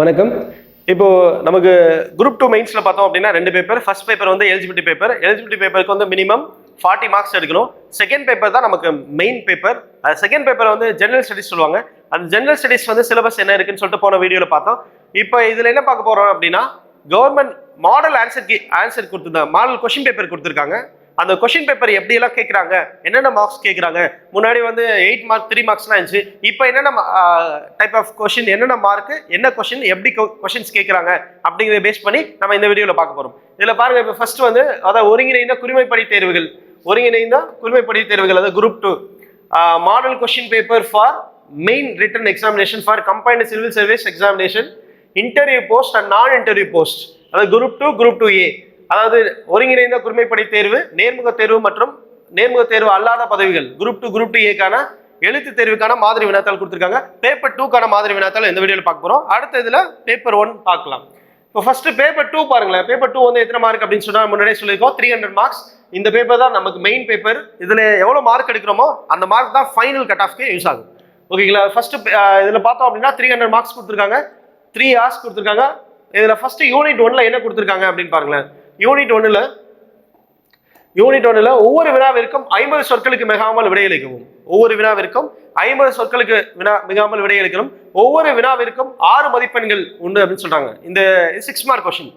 வணக்கம். இப்போ நமக்கு குரூப் டூ மெயின்ஸில் பார்த்தோம் அப்படின்னா ரெண்டு பேப்பர் ஃபர்ஸ்ட் பேப்பர் வந்து எலிஜிபிலிட்டி பேப்பர் எலிஜிபிலிட்டி பேப்பருக்கு வந்து மினிமம் ஃபார்ட்டி மார்க்ஸ் எடுக்கணும். செகண்ட் பேப்பர் தான் நமக்கு மெயின் பேப்பர் செகண்ட் பேப்பர் வந்து ஜெனரல் ஸ்டடிஸ் சொல்லுவாங்க. அந்த ஜெனரல் ஸ்டடிஸ் வந்து சிலபஸ் என்ன இருக்குன்னு சொல்லிட்டு போன வீடியோவில் பார்த்தோம். இப்போ இதில் என்ன பார்க்க போகிறோம் அப்படின்னா கவர்மெண்ட் மாடல் ஆன்சர் ஆன்சர் கொடுத்துருந்தாங்க மாடல் கொஷின் பேப்பர் கொடுத்துருக்காங்க. அந்த கொஷின் பேப்பர் எப்படி எல்லாம் கேட்குறாங்க என்னென்ன மார்க்ஸ் கேட்குறாங்க முன்னாடி வந்து எயிட் மார்க் த்ரீ மார்க்ஸ்லாம் இருந்துச்சு. இப்போ என்னென்ன டைப் ஆஃப் கொஷின் என்னென்ன மார்க் என்ன கொஷின் எப்படி கொஷின்ஸ் கேட்குறாங்க அப்படிங்கிறத பேஸ் பண்ணி நம்ம இந்த வீடியோவில் பார்க்க போகிறோம் இதில் பாருங்க இப்போ ஃபர்ஸ்ட் வந்து அதாவது ஒருங்கிணைந்த குடிமைப்படி தேர்வுகள். ஒருங்கிணைந்த குடிமைப்படி தேர்வுகள் அதாவது group two model question paper for main written examination for combined civil service examination interview post and non interview post அதாவது group two group two A அதாவது ஒருங்கிணைந்த குறுமைப்படை தேர்வு நேர்முக தேர்வு மற்றும் நேர்முக தேர்வு அல்லாத பதவிகள் குரூப் டூ குரூப் டூ ஏக்கான எழுத்து தேர்வுக்கான மாதிரி வினாத்தாள் கொடுத்துருக்காங்க. பேப்பர் டூக்கான மாதிரி வினாத்தாள் இந்த வீடியோவில் பார்க்க போகிறோம் அடுத்த இதில் பேப்பர் ஒன் பார்க்கலாம். இப்போ ஃபர்ஸ்ட் பேப்பர் டூ பாருங்களேன். பேப்பர் டூ வந்து எத்தனை மார்க் அப்படின்னு சொன்னால் முன்னாடியே சொல்லியிருக்கோம். த்ரீ ஹண்ட்ரட் மார்க்ஸ் இந்த பேப்பர் தான் நமக்கு மெயின் பேப்பர் இதில் எவ்வளோ மார்க் எடுக்கிறோமோ அந்த மார்க் தான் ஃபைனல் கட் ஆஃப்க்கு யூஸ் ஆகும். ஓகேங்களா ஃபர்ஸ்ட் இதில் பார்த்தோம் அப்படின்னா த்ரீ ஹண்ட்ரட் மார்க்ஸ் கொடுத்துருக்காங்க. த்ரீ ஹார்ஸ் கொடுத்துருக்காங்க. இதில் ஃபர்ஸ்ட் யூனிட் ஒன்ல என்ன கொடுத்துருக்காங்க அப்படின்னு பாருங்களேன். யூனிட் ஒன்றில் யூனிட் ஒன்றில் ஒவ்வொரு வினாவிற்கும் ஐம்பது சொற்களுக்கு மிகாமல் விடையளிக்கவும் ஒவ்வொரு வினாவிற்கும் ஐம்பது சொற்களுக்கு வினா மிகாமல் விடையளிக்கணும் ஒவ்வொரு வினாவிற்கும் ஆறு மதிப்பெண்கள் உண்டு அப்படின்னு சொல்றாங்க. இந்த சிக்ஸ் மார்க் கொஸ்டின்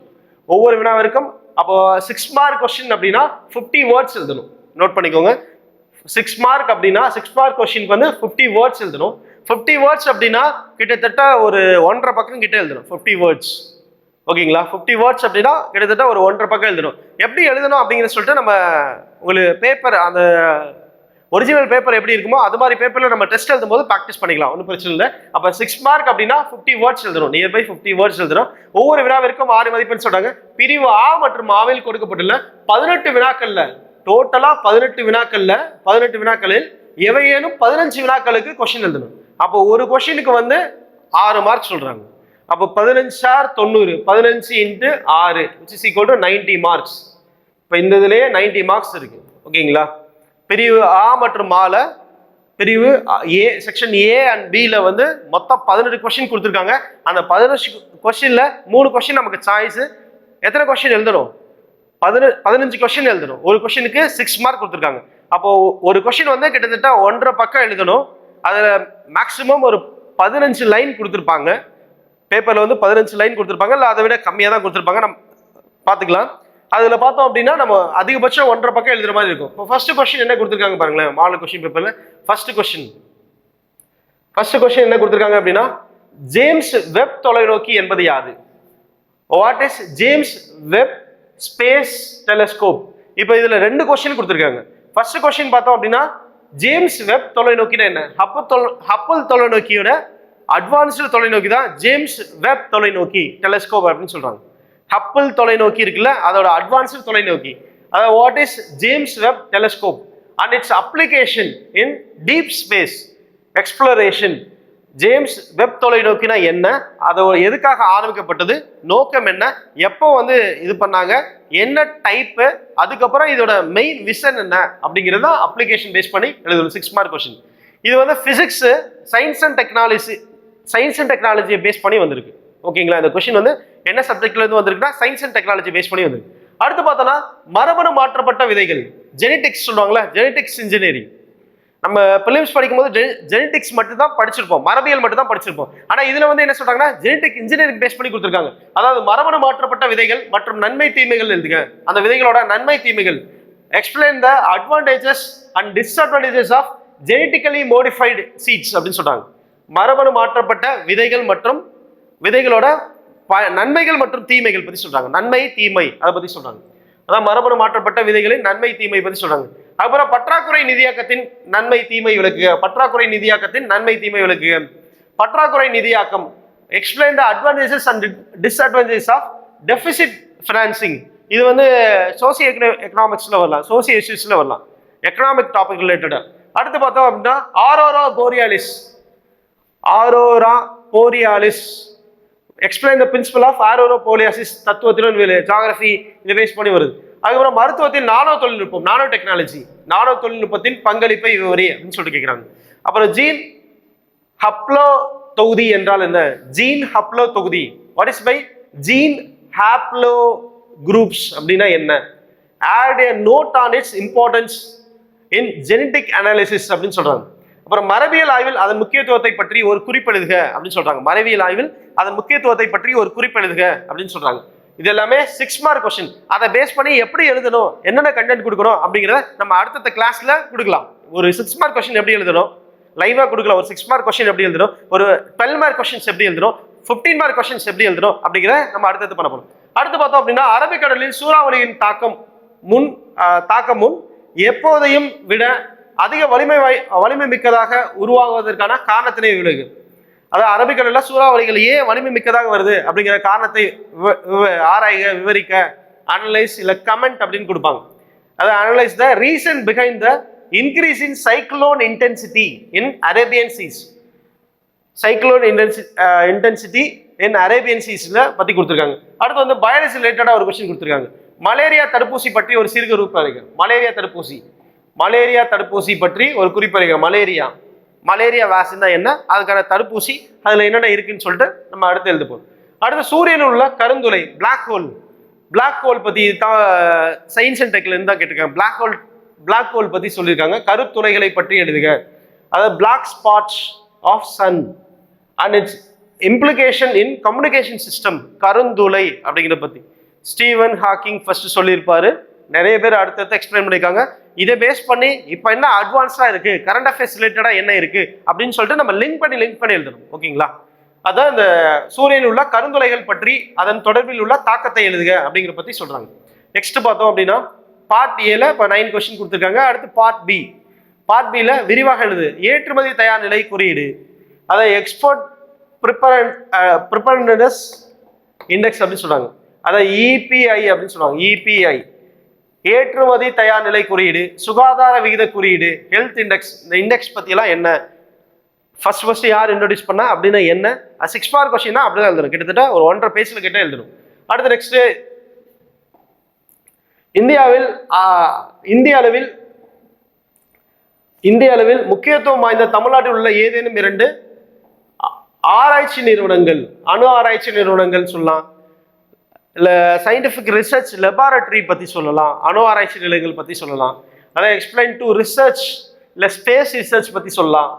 ஒவ்வொரு வினாவிற்கும் அப்போ சிக்ஸ் மார்க் கொஸ்டின் அப்படின்னா ஃபிஃப்டி வேர்ட்ஸ் எழுதணும். நோட் பண்ணிக்கோங்க. சிக்ஸ் மார்க் அப்படின்னா சிக்ஸ் மார்க் கொஸ்டினுக்கு வந்து ஃபிஃப்டி வேர்ட்ஸ் எழுதணும். ஃபிஃப்டி வேர்ட்ஸ் அப்படின்னா கிட்டத்தட்ட ஒரு ஒன்றரை பக்கம் கிட்ட எழுதணும். ஃபிஃப்டி வேர்ட்ஸ் ஓகேங்களா? ஃபிஃப்டி வேர்ட்ஸ் அப்படின்னா கிட்டத்தட்ட ஒரு ஒன்றரை பக்கம் எழுதணும். எப்படி எழுதணும் அப்படிங்கிற சொல்லிட்டு நம்ம உங்களுக்கு பேப்பர் அந்த ஒரிஜினல் பேப்பர் எப்படி இருக்குமோ அது மாதிரி பேப்பரில் நம்ம டெஸ்ட் எழுதும் போது ப்ராக்டிஸ் பண்ணிக்கலாம். ஒன்றும் பிரச்சனை இல்லை. அப்போ சிக்ஸ் மார்க் அப்படின்னா ஃபிஃப்டி வேர்ட்ஸ் எழுதணும். நியர்பை ஃபிஃப்டி வேர்ட்ஸ் எழுதணும். ஒவ்வொரு வினாவிற்கும் ஆறு மதிப்பெண் சொல்கிறாங்க பிரிவு ஆ மற்றும் ஆவில் கொடுக்கப்பட்டுள்ள பதினெட்டு வினாக்களில் டோட்டலாக பதினெட்டு வினாக்களில் பதினெட்டு வினாக்களில் எவையேனும் பதினஞ்சு வினாக்களுக்கு கொஷின் எழுதணும். அப்போ ஒரு கொஷினுக்கு வந்து ஆறு மார்க் சொல்கிறாங்க அப்போ பதினஞ்சார் தொண்ணூறு பதினஞ்சு இன்ட்டு ஆறு which is equal to ninety marks இப்போ இந்த இதுலேயே நைன்டி மார்க்ஸ் இருக்கு ஓகேங்களா? பிரிவு ஆ மற்றும் ஆல பிரிவு ஏ செக்ஷன் ஏ அண்ட் பியில் வந்து மொத்தம் பதினெட்டு கொஸ்டின் கொடுத்துருக்காங்க. அந்த பதினஞ்சு கொஸ்டினில் மூணு கொஸ்டின் நமக்கு சாய்ஸு எத்தனை கொஸ்டின் எழுதணும்? பதின பதினஞ்சு கொஸ்டின் எழுதணும். ஒரு கொஸ்டினுக்கு சிக்ஸ் மார்க் கொடுத்துருக்காங்க. அப்போ ஒரு கொஸ்டின் வந்து கிட்டத்தட்ட ஒன்றரை பக்கம் எழுதணும். அதில் மேக்ஸிமம் ஒரு பதினஞ்சு லைன் கொடுத்துருப்பாங்க. பேப்பரில் வந்து பதினஞ்சு லைன் கொடுத்துருப்பாங்க. இல்லை அதை விட கம்மியாக தான் கொடுத்துருப்பாங்க. நம்ம பார்த்துக்கலாம். அதில் பார்த்தோம் அப்படின்னா நம்ம அதிகபட்சம் ஒன்றரை பக்கம் எழுதுகிற மாதிரி இருக்கும். இப்போ ஃபஸ்ட்டு கொஸ்டின் என்ன கொடுத்துருக்காங்க பாருங்களேன். மாலு கொஸ்டின் பேப்பரில் ஃபர்ஸ்ட் கொஸ்டின் ஃபஸ்ட்டு கொஸ்டின் என்ன கொடுத்துருக்காங்க அப்படின்னா ஜேம்ஸ் வெப் தொலைநோக்கி என்பது யாது? What is James Webb space telescope இப்போ இதில் ரெண்டு கொஸ்டின் கொடுத்துருக்காங்க. ஃபர்ஸ்ட் கொஸ்டின் பார்த்தோம் அப்படின்னா ஜேம்ஸ் வெப் தொலைநோக்கினா என்ன? ஹப்பல் தொலை ஹப்பல் தொலைநோக்கியோட அட்வான்ஸ்டு தொலைநோக்கி தான் ஜேம்ஸ் வெப் தொலைநோக்கி டெலஸ்கோப் அப்படின்னு சொல்கிறாங்க ஹப்பிள் தொலைநோக்கி இருக்குல்ல அதோட அட்வான்ஸ்டு தொலைநோக்கி. அதாவது what is James Webb telescope and its application in deep space exploration James Webb தொலைநோக்கினா என்ன? அதை எதுக்காக ஆரம்பிக்கப்பட்டது? நோக்கம் என்ன? எப்போ வந்து இது பண்ணாங்க? என்ன டைப்பு அதுக்கப்புறம் இதோட மெயின் விஷன் என்ன? அப்படிங்கிறது தான் அப்ளிகேஷன் பேஸ் பண்ணி எழுதணும். சிக்ஸ் மார்க் கொஸ்டின் இது வந்து physics science and technology science and டெக்னாலஜியை பேஸ் பண்ணி வந்திருக்கு. ஓகேங்களா இந்த கொஸ்டின் வந்து என்ன சப்ஜெக்ட்லேருந்து வந்திருக்குன்னா சயின்ஸ் அண்ட் டெக்னாலஜி பேஸ் பண்ணி வந்திருக்கு. அடுத்து பார்த்தோன்னா மரபணு மாற்றப்பட்ட விதைகள். ஜெனடிக்ஸ் சொல்லுவாங்களா ஜெனடிக்ஸ் இன்ஜினியரிங் நம்ம பிலிம்ஸ் படிக்கும்போது ஜெனடிக்ஸ் மட்டும் தான் படிச்சிருப்போம். மரபியல் மட்டும் தான் படிச்சிருப்போம். ஆனால் இதில் வந்து என்ன சொல்றாங்கன்னா ஜெனடிக் இன்ஜினியரிங் பேஸ் பண்ணி கொடுத்துருக்காங்க. அதாவது மரபணு மாற்றப்பட்ட விதைகள் மற்றும் நன்மை தீமைகள் எழுதுங்க அந்த விதைகளோட நன்மை தீமைகள். Explain the advantages and disadvantages of genetically modified seeds அப்படின்னு சொல்றாங்க. மரபணு மாற்றப்பட்ட விதைகள் மற்றும் விதைகளோட ப- நன்மைகள் மற்றும் தீமைகள் பற்றி சொல்கிறாங்க நன்மை தீமை அதை பற்றி சொல்கிறாங்க அதான் மரபணு மாற்றப்பட்ட விதைகளின் நன்மை தீமை பற்றி சொல்கிறாங்க அப்புறம் பற்றாக்குறை நிதியாக்கத்தின் நன்மை தீமை விளக்குக. பற்றாக்குறை நிதியாக்கத்தின் நன்மை தீமை விளக்குக. பற்றாக்குறை நிதியாக்கம். Explain the advantages and disadvantages of deficit financing இது வந்து சோசியோ எக்கனாமிக்ஸில் வரலாம். சோசியோ இஷ்யூஸில் வரலாம். எக்கனாமிக் டாபிக் ரிலேட்டடா அடுத்து பார்த்தோம் அப்படின்னா aurora borealis aurora borealis. Explain the principle of aurora borealis தத்துவத்திலும் geography இதை பேஸ் பண்ணி வருது. அதுக்கப்புறம் மருத்துவத்தில் நானோ தொழில்நுட்பம் நானோ டெக்னாலஜி நானோ தொழில்நுட்பத்தின் பங்களிப்பை விவரி அப்படின்னு சொல்லிட்டு கேட்குறாங்க அப்புறம் ஜீன் ஹப்ளோ தொகுதி என்றால் என்ன? ஜீன் ஹப்ளோ தொகுதி. What is by gene haplogroups அப்படின்னா என்ன? Add a note on its importance in genetic analysis அப்படின்னு சொல்றாங்க. அப்புறம் மரபியல் ஆய்வில் அதன் முக்கியத்துவத்தை பற்றி ஒரு குறிப்பெழுதுக அப்படின்னு சொல்றாங்க. மரபியல் ஆய்வில் அதன் முக்கியத்துவத்தை பற்றி ஒரு குறிப்பெழுதுக அப்படின்னு சொல்றாங்க. இது எல்லாமே சிக்ஸ் மார்க் கொஸ்டின் அதை பேஸ் பண்ணி எப்படி எழுதணும் என்னென்ன கண்டென்ட் கொடுக்கணும் அப்படிங்கிறத நம்ம அடுத்தடுத்த கிளாஸ்ல கொடுக்கலாம். ஒரு சிக்ஸ் மார்க் கொஸ்டின் எப்படி எழுதணும்? லைவா கொடுக்கலாம். ஒரு சிக்ஸ் மார்க் கொஸ்டின் எப்படி எழுதணும்? ஒரு டுவெல் மார்க் கொஸ்டின்ஸ் எப்படி எழுதணும்? ஃபிஃப்டீன் மார்க் கொஸ்டின்ஸ் எப்படி எழுதணும்? அப்படிங்கிறத நம்ம அடுத்தது பண்ண போகிறோம் அடுத்து பார்த்தோம் அப்படின்னா அரபிக்கடலில் சூறாவளியின் தாக்கம் முன் தாக்கம் முன் எப்போதையும் விட அதிக வலிமை வாய் வலிமை மிக்கதாக உருவாகுவதற்கான காரணத்தினை விலகு அதாவது அரபிக்கடல்ல சூறாவளிகள் ஏன் வலிமை மிக்கதாக வருது அப்படிங்கிற காரணத்தை விவ- விவரிக்க அனலைஸ் இல்லை கமெண்ட் அப்படின்னு கொடுப்பாங்க. அது analyse the reason behind the increase in cyclone intensity in Arabian seas cyclone intensity intensity in Arabian சீஸ்ல பத்தி கொடுத்துருக்காங்க. அடுத்து வந்து பயாலஜி ரிலேட்டடாக ஒரு கொஸ்டின் கொடுத்துருக்காங்க. மலேரியா தடுப்பூசி பற்றி ஒரு சிறு இருக்கு மலேரியா தடுப்பூசி. மலேரியா தடுப்பூசி பற்றி ஒரு குறிப்பறிக மலேரியா. மலேரியா வேக்சின் என்ன? அதுக்கான தடுப்பூசி அதில் என்னென்ன இருக்குன்னு சொல்லிட்டு நம்ம அடுத்து எழுத போறோம். அடுத்து சூரியனில் உள்ள கருந்துளை பிளாக் ஹோல் பிளாக் ஹோல் பற்றி தான் சயின்ஸ் அண்ட் டெக்ல இருந்து தான் கேட்டிருக்காங்க. பிளாக் ஹோல் பிளாக் ஹோல் பற்றி சொல்லியிருக்காங்க. கருத்துளைகளை பற்றி எழுதுக. அதாவது black spots of sun and its implication in communication system கருந்துளை அப்படிங்கிறத பற்றி ஸ்டீவன் ஹாக்கிங் ஃபர்ஸ்ட் சொல்லியிருப்பாரு. நிறைய பேர் அடுத்தடுத்து எக்ஸ்பிளைன் பண்ணியிருக்காங்க. இதை பேஸ் பண்ணி இப்போ என்ன அட்வான்ஸ்டாக இருக்குது கரண்ட் அஃபேர்ஸ் ரிலேட்டடாக என்ன இருக்குது அப்படின்னு சொல்லிட்டு நம்ம லிங்க் பண்ணி லிங்க் பண்ணி எழுதணும். ஓகேங்களா? அதான் இந்த சூரியனில் உள்ள கருந்துளைகள் பற்றி அதன் தொடர்பில் உள்ள தாக்கத்தை எழுதுக அப்படிங்கிற பற்றி சொல்கிறாங்க நெக்ஸ்ட் பார்த்தோம் அப்படின்னா பார்ட் ஏல இப்போ நைன் கொஸ்டின் கொடுத்துருக்காங்க. அடுத்து பார்ட் பி பார்ட் பியில் விரிவாக எழுது. ஏற்றுமதி தயார் நிலை குறியீடு. அதை எக்ஸ்போர்ட் ப்ரிப்பரன் ப்ரிப்பரனஸ் இண்டெக்ஸ் அப்படின்னு சொல்கிறாங்க அதை இபிஐ அப்படின்னு சொல்லுவாங்க இபிஐ ஏற்றுமதி தயார் நிலை குறியீடு சுகாதார விகித குறியீடு ஹெல்த் இண்டெக்ஸ் இந்த இண்டெக்ஸ் பற்றியெல்லாம் என்ன? ஃபர்ஸ்ட் ஃபர்ஸ்ட் யார் இன்ட்ரடியூஸ் பண்ணா அப்படின்னா என்ன? சிக்ஸ் மார்க் கொஸ்டின்னா தான் அப்படிதான் எழுதணும். கிட்டத்தட்ட ஒரு ஒன்றரை பேஜில் கிட்ட எழுதணும். அடுத்து நெக்ஸ்ட் இந்தியாவில் இந்திய அளவில் இந்திய அளவில் முக்கியத்துவம் வாய்ந்த தமிழ்நாட்டில் உள்ள ஏதேனும் இரண்டு? ஆராய்ச்சி நிறுவனங்கள் அணு ஆராய்ச்சி நிறுவனங்கள் சொல்லலாம். இல்லை சயின்டிஃபிக் ரிசர்ச் லெபார்டரி பற்றி சொல்லலாம். அணு ஆராய்ச்சி நிலையங்கள் பற்றி சொல்லலாம். அதான் எக்ஸ்பிளைன் டு ரிசர்ச் இல்லை ஸ்பேஸ் ரிசர்ச் பற்றி சொல்லலாம்.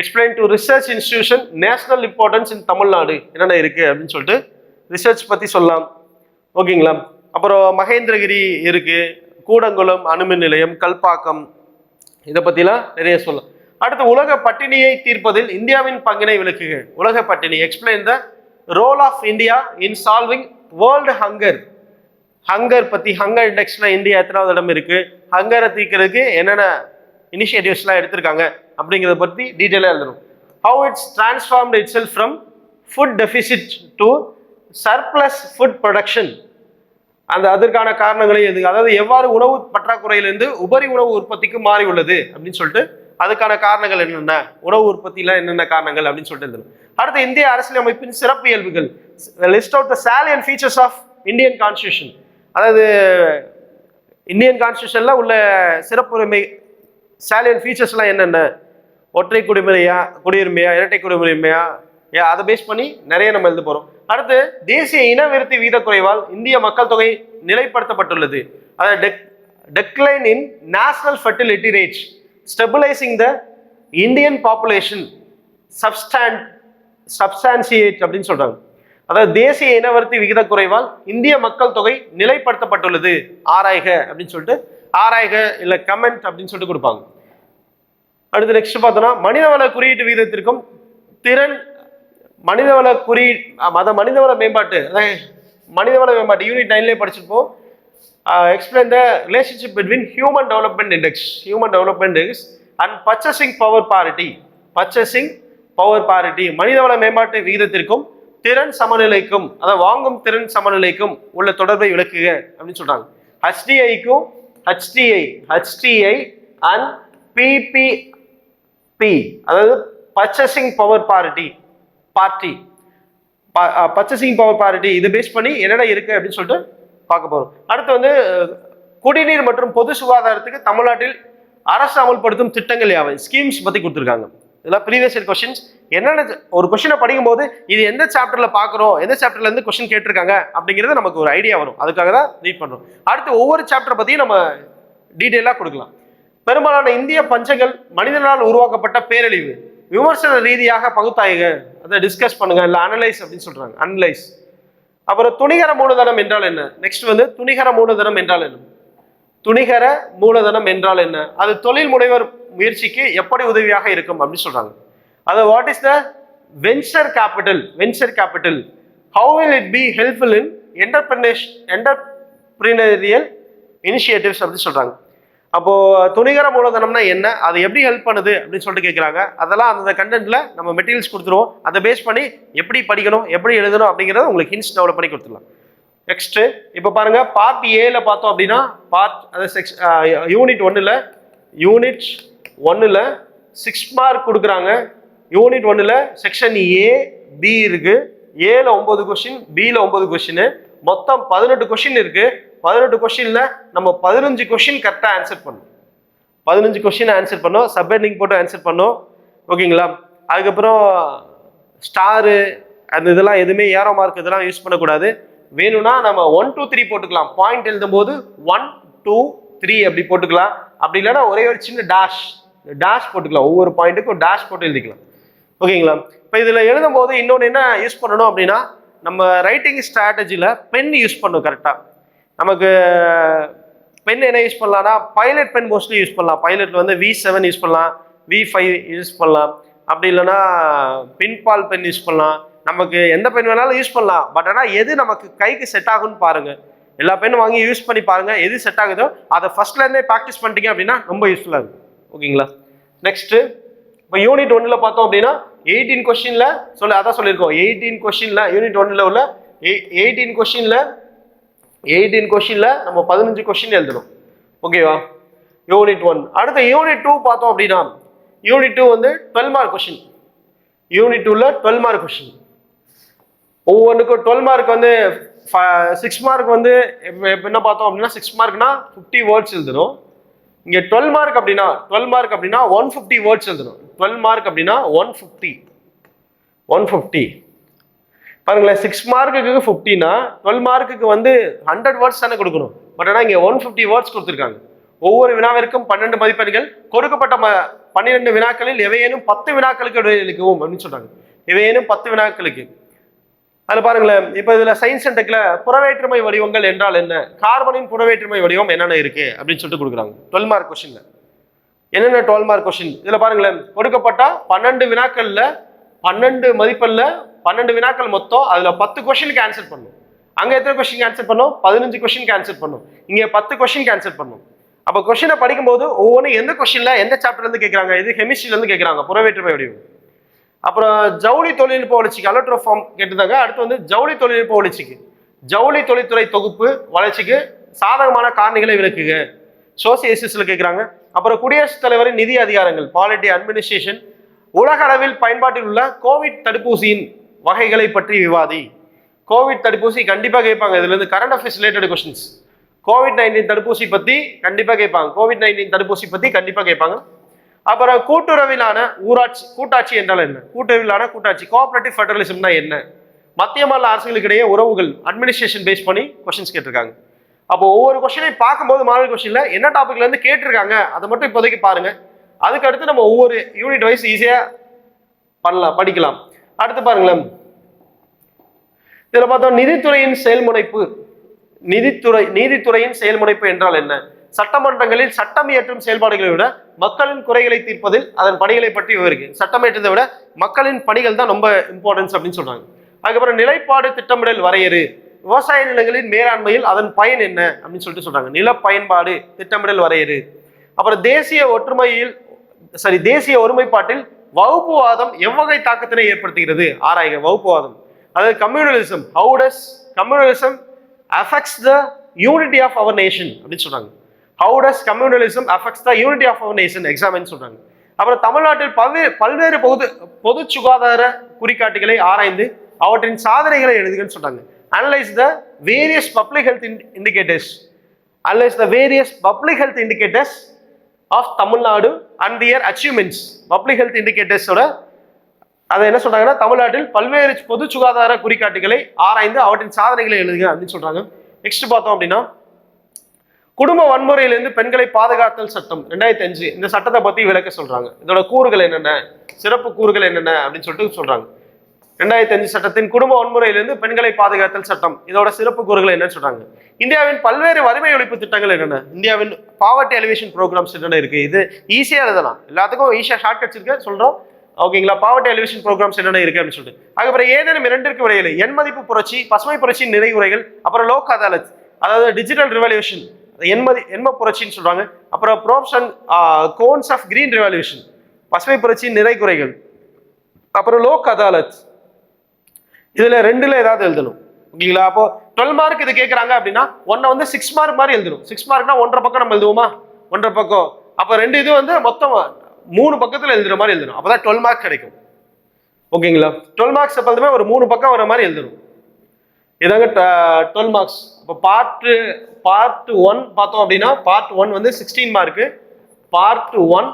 Explain to research institution national importance in Tamil Nadu. என்னென்ன இருக்குது அப்படின்னு சொல்லிட்டு ரிசர்ச் பற்றி சொல்லலாம். ஓகேங்களா? அப்புறம் மகேந்திரகிரி இருக்குது கூடங்குளம் அணுமின் நிலையம் கல்பாக்கம். இதை பற்றிலாம் நிறைய சொல்லலாம். அடுத்து உலக பட்டினியை தீர்ப்பதில் இந்தியாவின் பங்கினை விளக்குக. உலக பட்டினி explain the role of India in solving world hunger hunger பற்றி ஹங்கர் இண்டெக்ஸ்ல இந்தியா எத்தனாவது இடம் இருக்குது ஹங்கரை தீர்க்கிறதுக்கு என்னென்ன இனிஷியேட்டிவ்ஸ்லாம் எடுத்திருக்காங்க? அப்படிங்கிறத பற்றி டீட்டெயிலாக எழுதணும். How it's transformed itself from food deficit to surplus food production அந்த அதற்கான காரணங்களே எது அதாவது எவ்வாறு உணவு பற்றாக்குறையிலிருந்து உபரி உணவு உற்பத்திக்கு மாறி உள்ளது அப்படின்னு சொல்லிட்டு அதுக்கான காரணங்கள் என்னென்ன? உணவு உற்பத்தியில என்னென்ன காரணங்கள் அப்படின்னு சொல்லிட்டு இருந்தது. அடுத்து இந்திய அரசியலமைப்பின் சிறப்பு இயல்புகள். List out the salient features of Indian constitution அதாவது இந்தியன் கான்ஸ்டியூஷன்ல உள்ள சிறப்புரிமை salient ஃபீச்சர்ஸ்லாம் என்னென்ன? ஒற்றை குடிமுறையா குடியுரிமையா இரட்டை குடியுரிமையா? ஏ, அதை பேஸ் பண்ணி நிறைய நம்ம எழுத போறோம். அடுத்து தேசிய இனவிருத்தி வீத குறைவால் இந்திய மக்கள் தொகை நிலைப்படுத்தப்பட்டுள்ளது. அதாவது decline in national fertility rate stabilising the Indian population substand substantiate அப்படின்னு சொல்றாங்க. அதாவது தேசிய இனவர்த்தி விகித குறைவால் இந்திய மக்கள் தொகை நிலைப்படுத்தப்பட்டுள்ளது. ஆராய்க அப்படின்னு சொல்லிட்டு ஆராய்க இல்லை கமெண்ட் அப்படின்னு சொல்லிட்டு கொடுப்பாங்க. அடுத்து நெக்ஸ்ட் பார்த்தோம்னா மனிதவள குறியீட்டு விகிதத்திற்கும் திறன் மனிதவள குறி மத மனிதவள மேம்பாட்டு அதாவது மனிதவள மேம்பாட்டு யூனிட் நைன்லேயே படிச்சிருப்போம். Explain the relationship between human development index human development index and purchasing power parity purchasing power parity மனிதவள மேம்பாட்டு விகிதத்திற்கும் திறன் சமநிலைக்கும் அதாவது வாங்கும் திறன் சமநிலைக்கும் உள்ள தொடர்பை விளக்குக அப்படின்னு சொல்றாங்க. ஹச்டிஐக்கும் ஹச்டிஐ ஹச்டிஐ அண்ட் பிபிபி அதாவது purchasing power party party purchasing power party இது பேஸ் பண்ணி என்னென்ன இருக்கு அப்படின்னு சொல்லிட்டு பார்க்க போறோம். அடுத்து வந்து குடிநீர் மற்றும் பொது சுகாதாரத்துக்கு தமிழ்நாட்டில் அரசு அமல்படுத்தும் திட்டங்கள் யாவை? ஸ்கீம்ஸ் பத்தி கொடுத்துருக்காங்க. இதெல்லாம் ப்ரீவியஸ் இயர் கொஸ்டின்ஸ் என்னென்ன ஒரு கொஷினை படிக்கும்போது இது எந்த சாப்டர்ல பார்க்குறோம்? எந்த சாப்டர்ல இருந்து கொஸ்டின் கேட்டிருக்காங்க? அப்படிங்கிறது நமக்கு ஒரு ஐடியா வரும். அதுக்காக தான் ரீட் பண்றோம். அடுத்து ஒவ்வொரு சாப்டர் பத்தியும் நம்ம டீட்டெயிலாக கொடுக்கலாம். பெரும்பாலான இந்திய பஞ்சங்கள் மனிதனால் உருவாக்கப்பட்ட பேரழிவு. விமர்சன ரீதியாக பகுத்தாய்க அதை டிஸ்கஸ் பண்ணுங்க இல்லை அனலைஸ் அப்படின்னு சொல்றாங்க. அனலைஸ் அப்புறம் துணிகர மூலதனம் என்றால் என்ன? நெக்ஸ்ட் வந்து துணிகர மூலதனம் என்றால் என்ன? துணிகர மூலதனம் என்றால் என்ன? அது தொழில் முனைவர் முயற்சிக்கு எப்படி உதவியாக இருக்கும் அப்படின்னு சொல்றாங்க. அது what is the venture capital venture capital how will it be helpful in entrepreneurship entrepreneurial initiatives அப்படின்னு சொல்றாங்க. அப்போ துணிகர மூலதனம்னா என்ன? அது எப்படி ஹெல்ப் பண்ணுது? அப்படின்னு சொல்லிட்டு கேட்குறாங்க அதெல்லாம் அந்த கண்டென்ட்ல நம்ம மெட்டீரியல்ஸ் கொடுத்துருவோம். அதை பேஸ் பண்ணி எப்படி படிக்கணும் எப்படி எழுதணும் அப்படிங்கிறத உங்களுக்கு ஹின்ஸ் டெவலப் பண்ணி கொடுத்துடலாம். நெக்ஸ்ட் இப்போ பாருங்க பார்ட் ஏல பார்த்தோம் அப்படின்னா பார்ட் அது செக்ஸ் யூனிட் ஒன்றில் யூனிட் ஒன்றில் சிக்ஸ் மார்க் கொடுக்குறாங்க. யூனிட் ஒன்றில் செக்ஷன் ஏ பி இருக்கு. ஏல ஒன்பது கொஸ்டின் பியில் ஒன்பது கொஷின் மொத்தம் பதினெட்டு கொஷின் இருக்கு. பதினெட்டு கொஸ்டின்ல நம்ம பதினஞ்சு கொஸ்டின் கரெக்டாக ஆன்சர் பண்ணும். பதினஞ்சு கொஸ்டின் ஆன்சர் பண்ணோம் சப்ஹெட்டிங் போட்டு ஆன்சர் பண்ணோம். ஓகேங்களா? அதுக்கப்புறம் ஸ்டாரு அந்த இதெல்லாம் எதுவுமே ஏரோ மார்க் இதெல்லாம் யூஸ் பண்ணக்கூடாது. வேணும்னா நம்ம ஒன் டூ த்ரீ போட்டுக்கலாம். பாயிண்ட் எழுதும் போது ஒன் டூ த்ரீ அப்படி போட்டுக்கலாம். அப்படி இல்லைன்னா ஒரே ஒரு சின்ன டேஷ் டேஷ் போட்டுக்கலாம். ஒவ்வொரு பாயிண்ட்டுக்கும் டேஷ் போட்டு எழுதிக்கலாம். ஓகேங்களா? இப்போ இதில் எழுதும்போது இன்னொன்று என்ன யூஸ் பண்ணணும் அப்படின்னா நம்ம ரைட்டிங் ஸ்ட்ராட்டஜியில் பென் யூஸ் பண்ணணும் கரெக்டாக நமக்கு பென் என்ன யூஸ் பண்ணலாம்னா பைலட் பென் மோஸ்ட்லி யூஸ் பண்ணலாம். பைலட்ல வந்து வி செவன் யூஸ் பண்ணலாம். வி ஃபைவ் யூஸ் பண்ணலாம். அப்படி இல்லைன்னா பின்பால் பென் யூஸ் பண்ணலாம். நமக்கு எந்த பென் வேணாலும் யூஸ் பண்ணலாம். பட் ஆனால் எது நமக்கு கைக்கு செட் ஆகும்னு பாருங்கள் எல்லா பெண்ணும் வாங்கி யூஸ் பண்ணி பாருங்கள் எது செட் ஆகுதோ அதை ஃபஸ்ட்லேருந்தே ப்ராக்டிஸ் பண்ணிட்டீங்க அப்படின்னா ரொம்ப யூஸ்ஃபுல்லாக இருக்கும். ஓகேங்களா நெக்ஸ்ட்டு இப்போ யூனிட் ஒன்றில் பார்த்தோம் அப்படின்னா எயிட்டீன் கொஷினில் சொல்ல அதான் சொல்லியிருக்கோம். எயிட்டீன் கொஷினில் யூனிட் ஒன்றில் உள்ள எயிட்டீன் கொஷினில் எயிட்டீன் கொஷினில் நம்ம பதினஞ்சு கொஷின் எழுதணும். ஓகேவா யூனிட் ஒன் அடுத்த யூனிட் டூ பார்த்தோம் அப்படின்னா யூனிட் டூ வந்து டுவெல் மார்க் கொஷின் யூனிட் டூவில் டுவெல் மார்க் கொஷின் ஒவ்வொன்றுக்கும் டுவெல் மார்க் வந்து சிக்ஸ் மார்க் வந்து இப்ப- என்ன பார்த்தோம் அப்படின்னா சிக்ஸ் மார்க்னா ஃபிஃப்டி வேர்ட்ஸ் எழுதணும். இங்கே டுவெல் மார்க் அப்படின்னா டுவெல் மார்க் அப்படின்னா ஒன் ஃபிஃப்டி வேர்ட்ஸ் எழுதணும். டுவெல் மார்க் அப்படின்னா ஒன் ஃபிஃப்டி ஒன் ஃபிஃப்டி பாருங்களேன் சிக்ஸ் மார்க்குக்கு ஃபிஃப்டினா டுவெல் மார்க்குக்கு வந்து ஹண்ட்ரட் வேர்ட்ஸ் தானே கொடுக்கணும். பட் ஆனால் இங்கே ஒன் ஃபிஃப்டி வேர்ட்ஸ் கொடுத்துருக்காங்க. ஒவ்வொரு வினாவிற்கும் பன்னெண்டு மதிப்பெண்கள் கொடுக்கப்பட்ட ம பன்னிரெண்டு வினாக்களில் எவையேனும் பத்து வினாக்களுக்கு இடைவெளிக்கவும் அப்படின்னு சொல்கிறாங்க எவையேனும் பத்து வினாக்களுக்கு. அதில் பாருங்களேன் இப்போ இதில் சயின்ஸ் அண்ட் டெக்கில் புறவேற்றுமை வடிவங்கள் என்றால் என்ன? கார்பனின் புறவேற்றுமை வடிவம் என்னென்ன இருக்குது அப்படின்னு சொல்லிட்டு கொடுக்குறாங்க. டுவெல் மார்க் கொஷினில் என்னென்ன டுவெல் மார்க் கொஷின் இதில் பாருங்களேன் கொடுக்கப்பட்ட பன்னெண்டு வினாக்களில் பன்னெண்டு மதிப்பெண்ணில் பன்னெண்டு வினாக்கள் மொத்தம் அதில் பத்து கொஸ்டினுக்கு ஆன்சர் பண்ணும். அங்கே எத்தனை கொஸ்டின் ஆன்சர் பண்ணும்? பதினஞ்சு கொஸ்டினுக்கு ஆன்சர் பண்ணும். இங்கே பத்து கொஸ்டினுக்கு ஆன்சர் பண்ணும். அப்போ கொஷினை படிக்கும்போது ஒவ்வொன்றும் எந்த கொஷினில் எந்த சாப்டர்லேருந்து கேட்குறாங்க இது ஹெமிஸ்ட்ரிலேருந்து கேட்குறாங்க புறவேற்றுமை வடிவம். அப்புறம் ஜவுளி தொழில்நுட்ப வளர்ச்சிக்கு அலோட்ரோஃபார்ம் கேட்டிருந்தாங்க. அடுத்து வந்து ஜவுளி தொழில்நுட்ப வளர்ச்சிக்கு. ஜவுளி தொழில்துறை தொகுப்பு வளர்ச்சிக்கு சாதகமான காரணிகளை விளக்குக. சோசியலிஸ்ட்ல கேட்குறாங்க அப்புறம் குடியரசுத் தலைவரின் நிதி அதிகாரங்கள் பாலிட்டி அட்மினிஸ்ட்ரேஷன் உலக அளவில் பயன்பாட்டில் உள்ள கோவிட் தடுப்பூசியின் வகைகளை பற்றி விவாதி. கோவிட் தடுப்பூசி கண்டிப்பாக கேட்பாங்க. இதுலேருந்து current affairs related questions covid nineteen தடுப்பூசி பற்றி கண்டிப்பாக கேட்பாங்க. கோவிட் நைன்டீன் தடுப்பூசி பற்றி கண்டிப்பாக கேட்பாங்க. அப்புறம் கூட்டுறவிலான ஊராட்சி கூட்டாட்சி என்றால் என்ன? கூட்டுறவிலான கூட்டாட்சி. கோஆபரேட்டிவ் ஃபெடரலிசம்னா என்ன? மத்திய மாநில அரசுகளுக்கிடையே உறவுகள் அட்மினிஸ்ட்ரேஷன் பேஸ் பண்ணி கொஸ்டின்ஸ் கேட்டிருக்காங்க. அப்போ ஒவ்வொரு கொஸ்டினையும் பார்க்கும்போது மாடல் கொஸ்டின்ல என்ன டாபிக்ல இருந்து கேட்டிருக்காங்க? அதை மட்டும் இப்போதைக்கு பாருங்க. அதுக்கு அடுத்து நம்ம ஒவ்வொரு யூனிட் வைஸ் ஈஸியாக பண்ணலாம் படிக்கலாம். அடுத்து பாருங்களேன். இதில் பார்த்தோம் நிதித்துறையின் செயல்முனைப்பு. நிதித்துறை நீதித்துறையின் செயல்முனைப்பு என்றால் என்ன? சட்டமன்றங்களில் சட்டம் இயற்றும் செயல்பாடுகளை விட மக்களின் குறைகளை தீர்ப்பதில் அதன் பணிகளை பற்றி விவரிக்கு. சட்டம் இயற்றதை விட மக்களின் பணிகள் தான் ரொம்ப இம்பார்ட்டன்ஸ் அப்படின்னு சொல்றாங்க. அதுக்கப்புறம் நிலைப்பாடு திட்டமிடல் வரையறு. விவசாய நிலங்களின் மேலாண்மையில் அதன் பயன் என்ன அப்படின்னு சொல்லிட்டு சொல்றாங்க. நில பயன்பாடு திட்டமிடல் வரையறு. அப்புறம் தேசிய ஒற்றுமையில் சாரி தேசிய ஒருமைப்பாட்டில் வகுப்புவாதம் எவ்வகை தாக்கத்தினை ஏற்படுத்துகிறது? ஆராய்க வகுப்புவாதம் அதாவது communalism how does communalism affects the unity of our nation அப்படின்னு சொல்றாங்க. How does communalism affects the unity of our nation எக்ஸாம்னு சொல்றாங்க. அப்புறம் தமிழ்நாட்டில் பல்வேறு பல்வேறு பொது பொது சுகாதார குறிகாட்டிகளை ஆராய்ந்து அவற்றின் சாதனைகளை எழுதுகன்னு சொல்றாங்க. Analyse the various public health indicators analyse the various public health indicators of Tamil Nadu and their achievements public health இண்டிகேட்டர்ஸோட அதை என்ன சொல்றாங்கன்னா தமிழ்நாட்டில் பல்வேறு பொது சுகாதார குறிகாட்டுகளை ஆராய்ந்து அவற்றின் சாதனைகளை எழுதுங்க அப்படின்னு சொல்றாங்க. நெக்ஸ்ட் பார்த்தோம் அப்படின்னா குடும்ப வன்முறையிலிருந்து பெண்களை பாதுகாத்தல் சட்டம் ரெண்டாயிரத்தி அஞ்சு. இந்த சட்டத்தை பத்தி விளக்க சொல்றாங்க. இதோட கூறுகள் என்னென்ன? சிறப்பு கூறுகள் என்னென்ன? அப்படின்னு சொல்லிட்டு சொல்றாங்க. ரெண்டாயிரத்தி அஞ்சு சட்டத்தின் குடும்ப வன்முறையிலிருந்து பெண்களை பாதுகாத்தல் சட்டம். இதோட சிறப்பு கூறுகள் என்னன்னு சொல்றாங்க. இந்தியாவின் பல்வேறு வறுமை ஒழிப்பு திட்டங்கள் என்னென்ன? இந்தியாவின் பாவர்ட்டி எலிவேஷன் ப்ரோக்ராம்ஸ் என்னென்ன இருக்கு? இது ஈஸியா எழுதலாம். எல்லாத்துக்கும் ஈஸியா ஷார்ட் கட்ஸ் இருக்க. சொல்றோம். ஓகேங்களா? பாவர்ட்டி எலிவேஷன் ப்ரோக்ராம்ஸ் என்னென்ன இருக்கு அப்படின்னு சொல்லிட்டு. அதுக்கப்புறம் ஏதேனும் இரண்டிற்கு இடையில எண் மதிப்பு புரட்சி பசுமை புரட்சி நிறைவுரைகள் அப்புறம் லோக் அதாலத் அதாவது டிஜிட்டல் ரிவல்யூஷன் எண்மதி எண்ம புரட்சின்னு சொல்றாங்க. அப்புறம் ப்ரோப்ஷன் கோன்ஸ் ஆஃப் கிரீன் ரிவல்யூஷன் பசுமை புரட்சி நிறைகுறைகள் அப்புறம் லோக் அதாலத் இதுல ரெண்டுல ஏதாவது எழுதணும். ஓகேங்களா? அப்போ டுவெல் மார்க் இது கேட்குறாங்க அப்படின்னா ஒன்றை வந்து சிக்ஸ் மார்க் மாதிரி எழுதணும். சிக்ஸ் மார்க்னா ஒன்றரை பக்கம் நம்ம எழுதுவோமா? ஒன்றரை பக்கம். அப்போ ரெண்டு இது வந்து மொத்தம் மூணு பக்கத்தில் எழுதுற மாதிரி எழுதணும். அப்போ தான் டுவெல் மார்க் கிடைக்கும். ஓகேங்களா? டுவெல் மார்க்ஸ் எப்போதுமே ஒரு மூணு பக்கம் வர மாதிரி எழுதணும். இதாங்க டுவெல் மார்க்ஸ் இப்போ பார்ட்டு பார்ட் ஒன் பார்த்தோம் அப்படின்னா பார்ட் ஒன் வந்து sixteen mark part one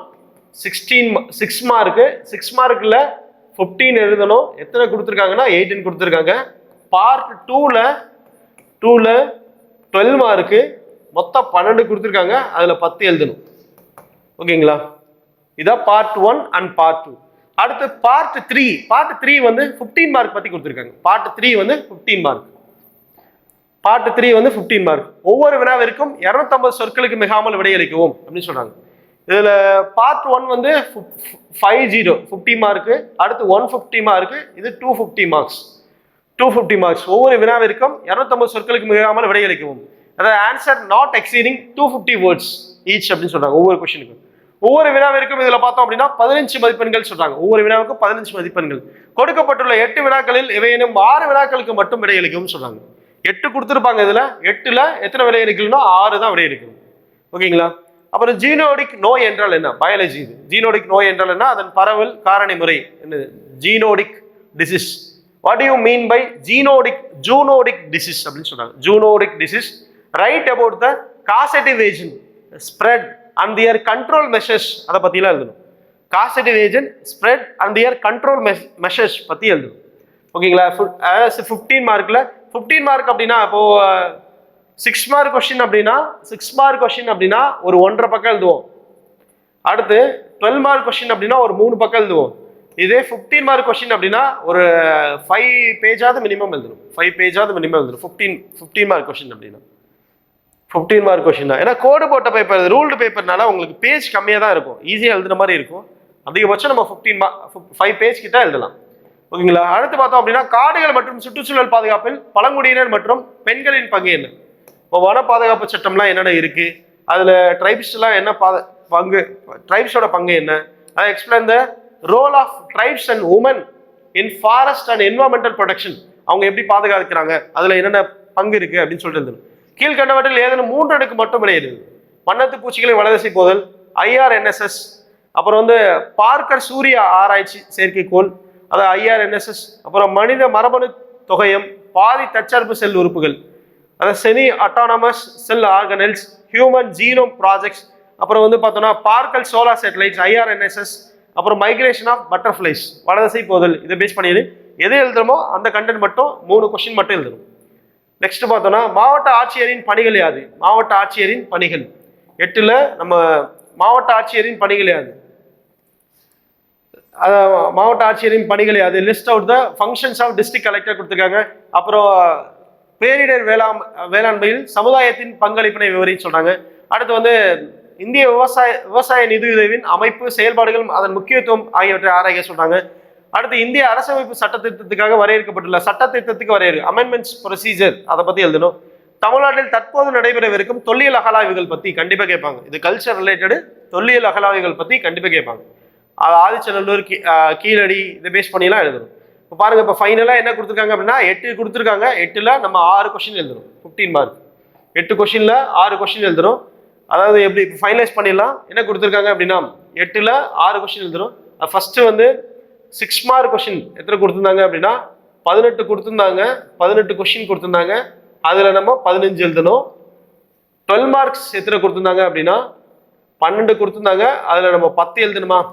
sixteen six mark six மார்க்கில் ஃபிஃப்டீன் எழுதணும். எத்தனை கொடுத்துருக்காங்கன்னா எயிட்டின் கொடுத்துருக்காங்க. பார்ட் டூவில் டூவில் டுவெல் மார்க்கு மொத்தம் பன்னெண்டு கொடுத்துருக்காங்க. அதில் பத்து எழுதணும். ஓகேங்களா? இதான் part one and part two அடுத்து பார்ட் த்ரீ பார்ட் த்ரீ வந்து ஃபிஃப்டீன் மார்க் பற்றி கொடுத்துருக்காங்க. பார்ட் த்ரீ வந்து ஃபிஃப்டீன் மார்க் பார்ட் த்ரீ வந்து ஃபிஃப்டீன் மார்க் ஒவ்வொரு வினாவிற்கும் இரநூத்தம்பது சொற்களுக்கு மிகாமல் விடையளிக்கவும் அப்படின்னு சொல்றாங்க. இதில் பார்ட் ஒன் வந்து ஃபைவ் ஜீரோ ஃபிஃப்டி மார்க்கு அடுத்து ஒன் ஃபிஃப்டி மார்க்கு இது two fifty marks two fifty marks ஒவ்வொரு வினாவிற்கும் இரநூத்தம்பது சொற்களுக்கு மிகாமல் விடையளிக்கவும். அதாவது answer not exceeding two fifty words each அப்படின்னு சொல்றாங்க. ஒவ்வொரு கொஸ்டினுக்கும் ஒவ்வொரு வினாவிற்கும் இதுல பார்த்தோம் அப்படின்னா பதினஞ்சு மதிப்பெண்கள் சொல்றாங்க. ஒவ்வொரு வினாவுக்கும் பதினஞ்சு மதிப்பெண்கள். கொடுக்கப்பட்டுள்ள எட்டு வினாக்களில் இவையினும் ஆறு வினாக்களுக்கு மட்டும் விடையளிக்கும் சொல்றாங்க. எட்டு கொடுத்துருப்பாங்க இதுல. எட்டுல எத்தனை விடையளிக்கணும்னா ஆறு தான் விடையளிக்கணும் ஓகேங்களா? அப்புறம் ஜீனோடிக் நோய் என்றால் என்ன? பயாலஜி இது. ஜீனோடிக் நோய் என்றால் என்ன? அதன் பரவல் காரணி முறை. என்னது? Zoonotic disease. What you mean by zoonotic zoonotic disease அப்படின்னு சொல்றாங்க. Zoonotic disease. Right about the causative agent spread and their control measures அதை பற்றிலாம் எழுதணும். Causative agent spread and their control measures பற்றி எழுதணும். ஓகேங்களா? ஃபிஃப்டீன் மார்க்கில் ஃபிஃப்டீன் மார்க் அப்படின்னா இப்போ சிக்ஸ் மார்க் கொஸ்டின் அப்படின்னா சிக்ஸ் மார்க் கொஸ்டின் அப்படின்னா ஒரு ஒன்றரை பக்கம் எழுதுவோம். அடுத்து டுவெல் மார்க் கொஸ்டின் அப்படின்னா ஒரு மூணு பக்கம் எழுதுவோம். இதே ஃபிஃப்டீன் மார்க் கொஸ்டின் அப்படின்னா ஒரு ஃபைவ் பேஜாவது மினிமம் எழுதணும். ஃபைவ் பேஜாவது மினிமம் எழுதணும். ஃபிஃப்டீன் ஃபிஃப்டீன் மார்க் கொஸ்டின் அப்படின்னா. ஃபிஃப்டீன் மார்க் கொஷின் தான். ஏன்னா கோடு போட்ட பேப்பர் ரூல்டு பேப்பர்னால உங்களுக்கு பேஜ் கம்மியாக தான் இருக்கும். ஈஸியாக எழுதுன மாதிரி இருக்கும். அதிகபட்சம் நம்ம ஃபிஃப்டீன் மார்க் ஃபைவ் பேஜ் கிட்ட எழுதலாம். ஓகேங்களா? அடுத்து பார்த்தோம் அப்படின்னா காடுகள் மற்றும் சுற்றுச்சூழல் பாதுகாப்பில் பழங்குடியினர் மற்றும் பெண்களின் பங்கு என்ன? இப்போ வன பாதுகாப்பு சட்டம்லாம் என்னென்ன இருக்குது அதில் ட்ரைப்ஸ்லாம் என்ன பாத பங்கு? ட்ரைப்ஸோட பங்கு என்ன? அதை explain the role of tribes and women in forest and environmental protection அவங்க எப்படி பாதுகாக்கிறாங்க? அதில் என்னென்ன பங்கு இருக்குது அப்படின்னு சொல்லிட்டு இருந்தது கீழ்கண்டவற்றில் ஏதேனும் மூன்று அடுக்கு மட்டும் விளையுது மன்னத்து பூச்சிகளை வலதசை போதல் ஐஆர்என்எஸ்எஸ் அப்புறம் வந்து பார்க்கர் சூரிய ஆராய்ச்சி செயற்கைக்கோள் அது ஐஆர்என்எஸ்எஸ் அப்புறம் மனித மரபணு தொகையம் பாதி தற்சார்பு செல் உறுப்புகள் அதாவது semi autonomous cell organelles human genome projects அப்புறம் வந்து பார்த்தோம்னா பார்க்கல் சோலார் சேட்டலைட்ஸ் ஐஆர்என்எஸ்எஸ் அப்புறம் மைக்ரேஷன் ஆஃப் பட்டர்ஃப்ளைஸ் வலதசை போதல் இதை பேஸ் பண்ணிடு எது? எழுதுறமோ அந்த கண்டென்ட் மட்டும் மூணு கொஸ்டின் மட்டும் எழுதணும் நெக்ஸ்ட் பார்த்தோம்னா மாவட்ட ஆட்சியரின் பணிகள் யாது? மாவட்ட ஆட்சியரின் பணிகள். எட்டுல நம்ம மாவட்ட ஆட்சியரின் பணிகள் யாது? மாவட்ட ஆட்சியரின் பணிகள் யாது? List out the functions of district collector கொடுத்துருக்காங்க. அப்புறம் பேரிடர் வேளாண் வேளாண்மையில் சமுதாயத்தின் பங்களிப்பினை விவரின்னு சொல்றாங்க. அடுத்து வந்து இந்திய விவசாய விவசாய நிதியுதவின் அமைப்பு செயல்பாடுகள் அதன் முக்கியத்துவம் ஆகியவற்றை ஆராய சொல்றாங்க. அடுத்து இந்திய அரசமைப்பு சட்ட திருத்தத்துக்காக வரையறுக்கப்பட்டுள்ள சட்ட திருத்தத்துக்கு வரையறு. அமெண்ட்மெண்ட்ஸ் ப்ரொசீஜர் அதை பத்தி எழுதணும். தமிழ்நாட்டில் தற்போது நடைபெறவிருக்கும் தொல்லியல் அகலாய்வுகள் பத்தி கண்டிப்பா கேட்பாங்க. இது கல்ச்சர் ரிலேட்டடு தொல்லியல் அகலாய்வுகள் பத்தி கண்டிப்பா கேட்பாங்க. அது ஆதிச்சநல்லூர் கீ கீழடி இதை பேஸ் பண்ணிலாம் எழுதணும். இப்போ பாருங்க இப்போ ஃபைனலாக என்ன கொடுத்துருக்காங்க அப்படின்னா எட்டு கொடுத்துருக்காங்க. எட்டில் நம்ம ஆறு கொஸ்டின் எழுதணும். ஃபிஃப்டீன் மார்க் எட்டு கொஷினில் ஆறு கொஸ்டின் எழுதணும். அதாவது எப்படி இப்போ ஃபைனலைஸ் பண்ணிடலாம். என்ன கொடுத்துருக்காங்க அப்படின்னா எட்டில் ஆறு கொஸ்டின் எழுதணும். ஃபஸ்ட்டு வந்து சிக்ஸ் மார்க் கொஷின் எத்தனை கொடுத்துருந்தாங்க அப்படின்னா பதினெட்டு கொடுத்துருந்தாங்க பதினெட்டு கொஷின் கொடுத்துருந்தாங்க. அதில் நம்ம பதினஞ்சு எழுதணும். டுவெல் மார்க்ஸ் எத்தனை கொடுத்துருந்தாங்க அப்படின்னா பன்னெண்டு கொடுத்துருந்தாங்க. அதில் நம்ம பத்து எழுதணுமா?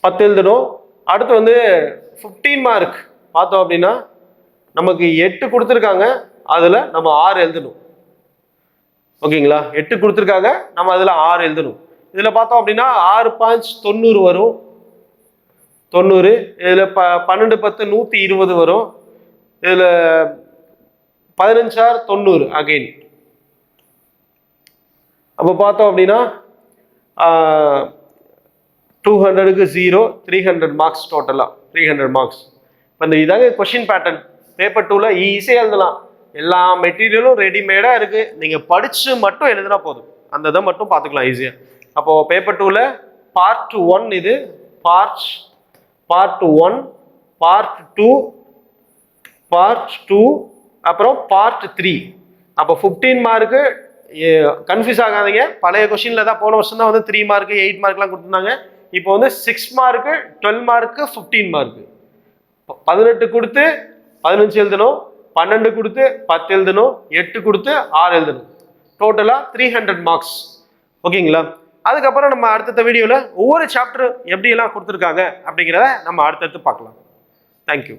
பத்து எழுதணும். அடுத்து வந்து ஃபிஃப்டீன் மார்க் பார்த்தோம் அப்படின்னா நமக்கு எட்டு கொடுத்துருக்காங்க. அதில் நம்ம ஆறு எழுதணும். ஓகேங்களா? எட்டு கொடுத்துருக்காங்க. நம்ம அதில் ஆறு எழுதணும். இதில் பார்த்தோம் அப்படின்னா ஆறு பாஞ்சு தொண்ணூறு வரும். தொண்ணூறு இதில் ப பன்னெண்டு பத்து நூற்றி இருபது வரும். இதில் பதினஞ்சார் தொண்ணூறு அகைன் அப்போ பார்த்தோம் அப்படின்னா டூ ஹண்ட்ரடுக்கு ஜீரோ த்ரீ ஹண்ட்ரட் மார்க்ஸ் டோட்டலாக த்ரீ ஹண்ட்ரட் மார்க்ஸ் இப்போ இந்த இதாங்க கொஷின் பேட்டர்ன் பேப்பர் டூவில் ஈஸியாக எழுதலாம். எல்லா மெட்டீரியலும் ரெடிமேடாக இருக்குது நீங்கள் படித்து மட்டும் எழுதினா போதும். அந்த இதை மட்டும் பார்த்துக்கலாம் ஈஸியாக அப்போது பேப்பர் டூவில் பார்ட் ஒன் இது part part one part two part two அப்புறம் பார்ட் த்ரீ அப்போ ஃபிஃப்டீன் மார்க்கு கன்ஃபியூஸ் ஆகாதீங்க. பழைய கொஷினில் தான் போன வருஷம் தான் வந்து த்ரீ மார்க்கு எயிட் மார்க்லாம் கொடுத்துருந்தாங்க. இப்போ வந்து six mark twelve mark fifteen mark பதினெட்டு கொடுத்து பதினஞ்சு எழுதணும் பன்னெண்டு கொடுத்து பத்து எழுதணும் எட்டு கொடுத்து ஆறு எழுதணும். டோட்டலாக த்ரீ ஹண்ட்ரட் மார்க்ஸ் ஓகேங்களா அதுக்கப்புறம் நம்ம அடுத்தடுத்த வீடியோவில் ஒவ்வொரு சாப்டர் எப்படியெல்லாம் கொடுத்துருக்காங்க அப்படிங்கிறத நம்ம அடுத்தடுத்து பார்க்கலாம். தேங்க்யூ